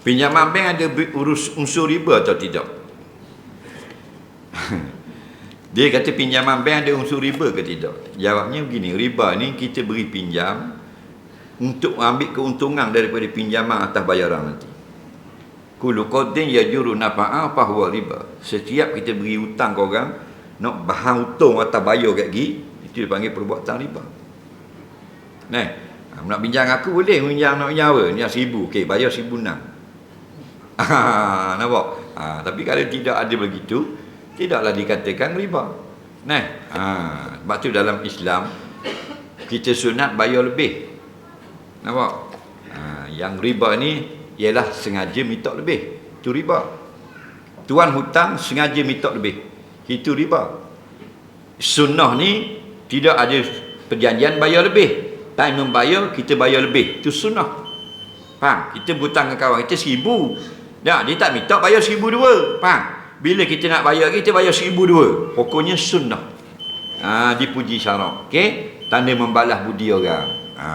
Pinjaman bank ada urus unsur riba atau tidak? Dia kata pinjaman bank ada unsur riba ke tidak? Jawabnya begini, riba ni kita beri pinjam untuk ambil keuntungan daripada pinjaman atas bayaran nanti. Kulu qadin ya juru nafa'a apa huwa riba. Setiap kita beri hutang ke orang, nak bahan hutang atau bayar kat gi, itu dipanggil perbuatan riba. Nah, nak pinjam aku boleh, pinjam nak pinjam apa? Pinjam seribu, okey, bayar seribu enam. Ah, nampak? Ha, tapi kalau tidak ada begitu, tidaklah dikatakan riba. Nah, ha, sebab tu dalam Islam, kita sunat bayar lebih. Nampak? Ha, yang riba ni, ialah sengaja minta lebih. Itu riba. Tuan hutang sengaja minta lebih. Itu riba. Sunnah ni, tidak ada perjanjian bayar lebih. Time membayar, kita bayar lebih. Itu sunnah. Faham? Kita hutang dengan kawan kita seribu. Ya, dia tak minta bayar seribu dua. Faham? Bila kita nak bayar kita bayar seribu dua. Pokoknya sunnah. Ha, dipuji syarak. Okey? Tanda membalas budi orang. Ha.